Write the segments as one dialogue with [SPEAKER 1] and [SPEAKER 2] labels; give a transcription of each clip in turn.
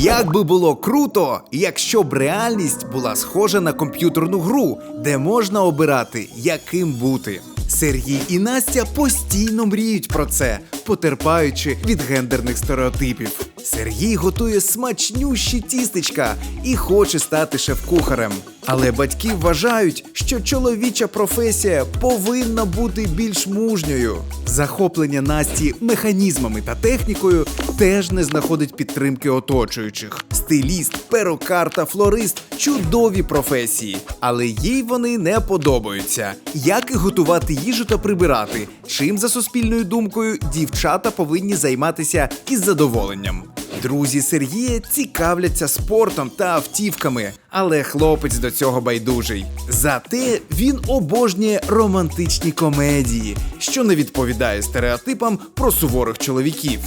[SPEAKER 1] Як би було круто, якщо б реальність була схожа на комп'ютерну гру, де можна обирати, яким бути. Сергій і Настя постійно мріють про це, потерпаючи від гендерних стереотипів. Сергій готує смачнющі тістечка і хоче стати шеф-кухарем. Але батьки вважають, що чоловіча професія повинна бути більш мужньою. Захоплення Насті механізмами та технікою теж не знаходить підтримки оточуючих. Стиліст, перукар та флорист чудові професії, але їй вони не подобаються. Як і готувати їжу та прибирати, чим за суспільною думкою дівчата повинні займатися із задоволенням. Друзі Сергія цікавляться спортом та автівками, але хлопець до цього байдужий. Зате він обожнює романтичні комедії, що не відповідає стереотипам про суворих чоловіків.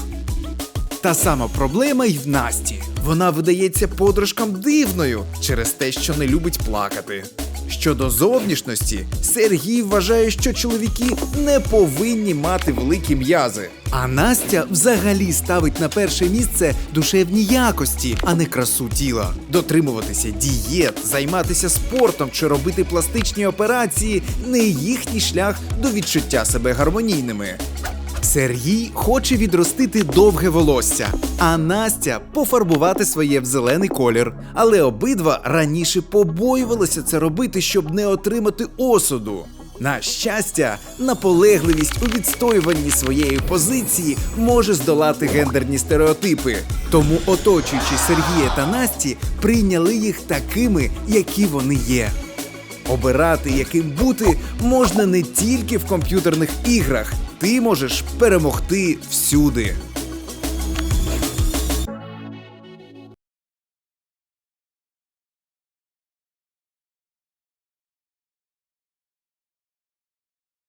[SPEAKER 1] Та сама проблема й в Насті. Вона видається подружкам дивною через те, що не любить плакати. Щодо зовнішності, Сергій вважає, що чоловіки не повинні мати великі м'язи. А Настя взагалі ставить на перше місце душевні якості, а не красу тіла. Дотримуватися дієт, займатися спортом чи робити пластичні операції не їхній шлях до відчуття себе гармонійними. Сергій хоче відростити довге волосся, а Настя пофарбувати своє в зелений колір. Але обидва раніше побоювалися це робити, щоб не отримати осуду. На щастя, наполегливість у відстоюванні своєї позиції може здолати гендерні стереотипи. Тому оточуючи Сергія та Насті прийняли їх такими, які вони є. Обирати, яким бути, можна не тільки в комп'ютерних іграх. Ти можеш перемогти всюди.